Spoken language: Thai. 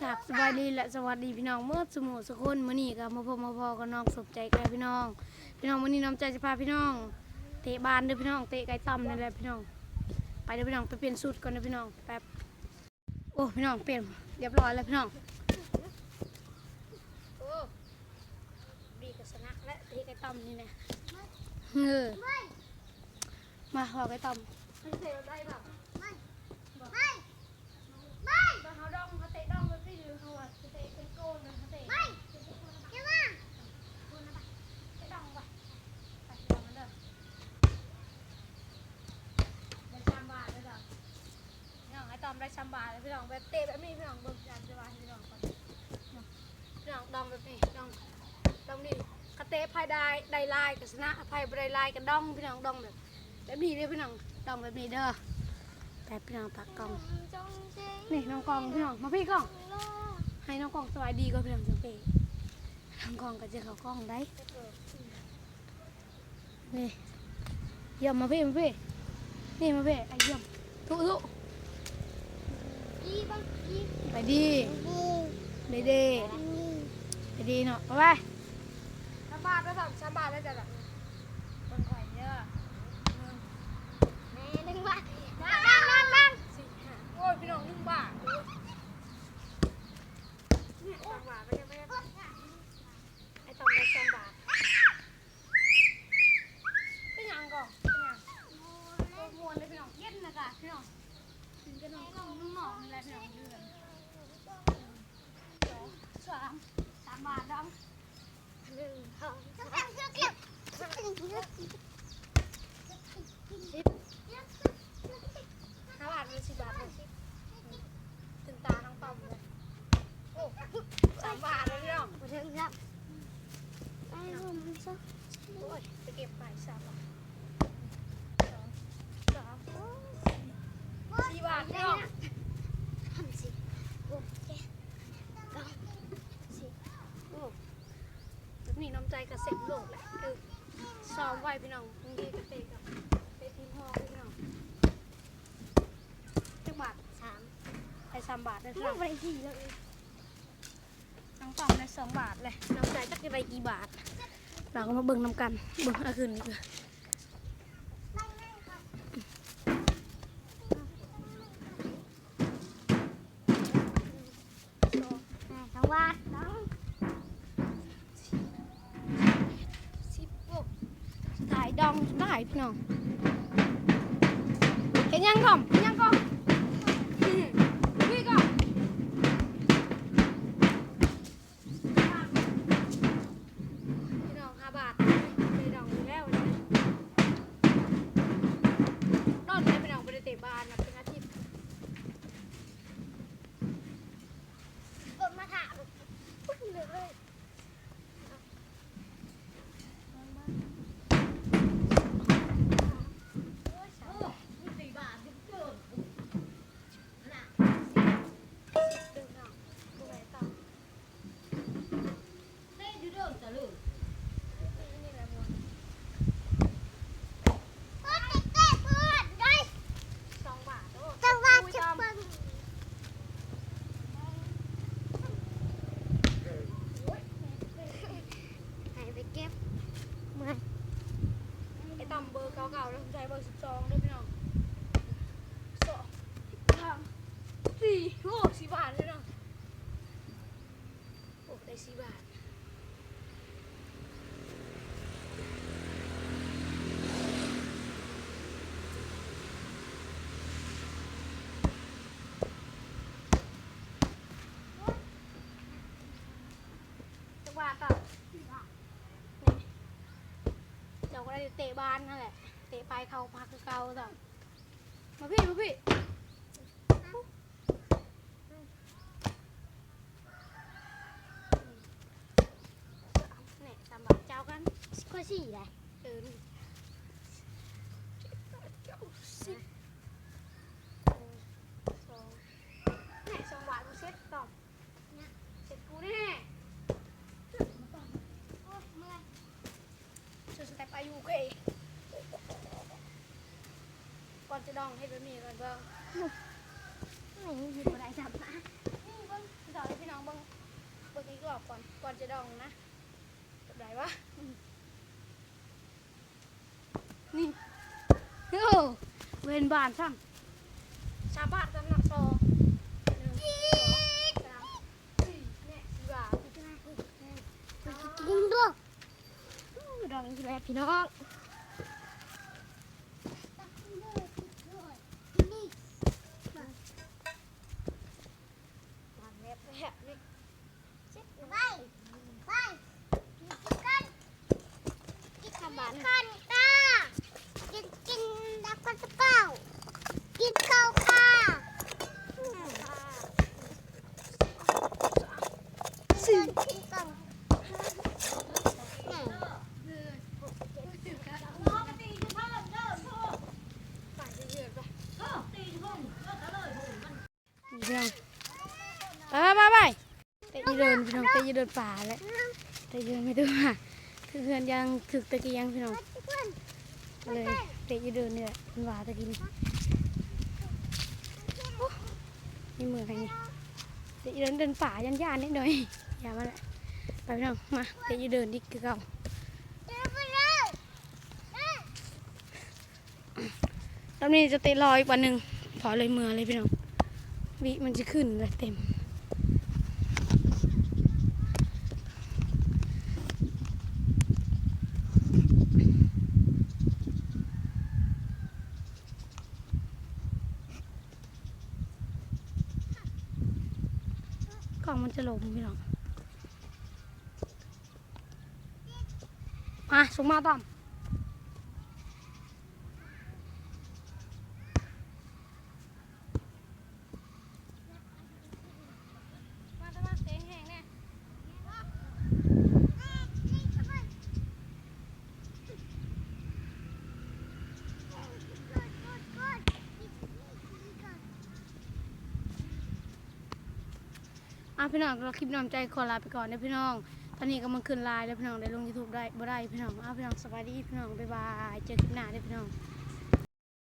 ครับสบายดีและสวัสดีพี่น้องเมื่อสมุสกุลมื้อนี้ก็มาพบมาพอกับน้องสมใจกันแล้วพี่น้อง พี่น้องมื้อนี้น้องใจจะพาพี่น้อง เตะบานเด้อพี่น้องเตะไก่ต่ำนี่นแหละพี่น้อง ไปเด้อพี่น้องไปเปลี่ยนสูตรก่อนเด้อพี่น้องแป๊บโอ้พี่น้องเปลี่ยนเรียบร้อยแล้วพี่น้องโอ้ดีกับชนะและเตะไก่ต่ำนี่แหละเออมาพอไก่ต่ำไม่เตะได้แบบบ้านเขาดองเขาเตะดองเขาตีหรือเขาอะเตะเป็นโกนนะเขาเตะไม่เจ้าว่าคุณนะไปเตะดองไปไปดองมันเด้อได้ชามบาทเลยเด้อ องไอ้ตอมได้ชามบาทเลยพี่น้องแบบเตะแบบนี้พี่น้องเบิ่งยันจะวาพี่น้องก่อนพี่น้องดองแบบนี้ดองดองนี่กระเตะภายได้ได้ลายกับชนะภายบ่ได้ลายกับดองพี่น้องดองแบบแบบนี้เด้อพี่น้องดองแบบนี้เด้อแต่พี่น้องปักกล้องนี่น้องกองพี่น้องมาพี่กล้องให้น้องกองสบายดีก็พี่น้องจังเปน้องกองก็จะเขากล้องได้นี่เยี่ยมมาพี่มาพี่นี่มาพี่ไอ้เยี่ยมทุทุ ไปดีไปดีไปดีเนาะไปไปสามบาทแล้วสามสามบาทแล้วจ้ะ หนึ่งสองสามสิบห้าบาทเป็นสิบบาทเป็นสิบตึงตาน้องตอมเลยโอ้สามบาทเลยพี่น้อง โอ้ยไปเก็บไปสามบาท แบบนี้น้ำใจกระเซ็บโลกแหละเออซ้อมไว้พี่น้องบางทีก็เตะกับเตะทีมห้องพี่น้องจักบาทสามไอ้สามบาทได้พี่น้องน้องตองได้สองบาทเลยน้ำใจจักจะได้กี่บาท เราก็มาเบิ่งน้ำกันเบิ่งเอาคืนนี้เลยสิบหกถ่ายด องได้พี่น้องเห็นยังก่อนเห็นยังก่อนพี่ก่อนพี่น้องห้าบาทเลยดองอยู่แล้วนี่ยนอนได้พี่น้องไปเตะบานนะเป็นอาทิตย์ดึงเอาตรงไหนต่อนี่แหละมวนสองบาทโอ้อุ้ยจอมไอ้ต่ำเบอร์เก่าๆแล้วผมใช้เบอร์สิบสองด้วยพี่น้องสองสามสี่โอ้สี่บาทเลยเนาะโอ้ ได้สี่บาทจังหวะต่อนี่เดี๋ยวก็ได้เตะบานนั่นแหละ เตะไปเข้าพักคือเก่าต่อมาพี่มาพี่ เนี่ยสามบาทเจ้า กันเออนี่เจ้าสิบสองเนี่สองบาทกูเซ็ตต่อเซ็ตกูแน่สุดสเต็ปอายุเกยก่อนจะดองให้แบบนี้ก่อนเบิ่งนี่เบิ่งพี่ดอกบอกก่อนก่อนจะดองนะแบบไหนวะนี่โอ้ เวนบานซ้ำชาวบ้านกำลังโตหนึ่งสองสามสี่เนี่ยดีกว่ากินด้วยอู้ดองอีกแล้วพี่น้องนี่บานแบบแบบนี้ไปไปกินกันกินทำบานกันตากินกินแล้วก็จะเก้ากินข้าวค่ะสี่กินกันนี่ ฝ่ายจะเยือดไปพี่น้องไปไปไป ไปเตะเดินพี่น้องเตะยีเดินป่าแล้วเตะยีเดินไม่ดูอะคือเพื่อนยังถึกตะกี้ยังพี่น้องเลยเตะยีเดินเนี่ยมันหวาตะกี้นี่นี่มือใครนี่เตะยีเดินเดินป่ายันยานนิดหน่อยอย่ามาละไปพี่น้องมาเตะยีเดินดิคือเก่าเดินไปแล้วรอบนี้จะเตะรออีกวันหนึ่งพอเลยเมือเลยพี่น้องวิมันจะขึ้นเลยเต็ม กล่องมันจะหลงพี่น้องมาสูงมาต่อม มาตะมาเสียงแห้งแน่อ่ะพี่น้องเราคลิปน้ำใจขอลาไปก่อนนะพี่น้อง ตอนนี้ก็มันขึ้นไลน์แล้วพี่น้องได้ลงยูทูบได้บ่ได้พี่น้องอะพี่น้องสวัสดีพี่น้องบ๊ายบายเจอคลิปหน้าเด้พี่น้อง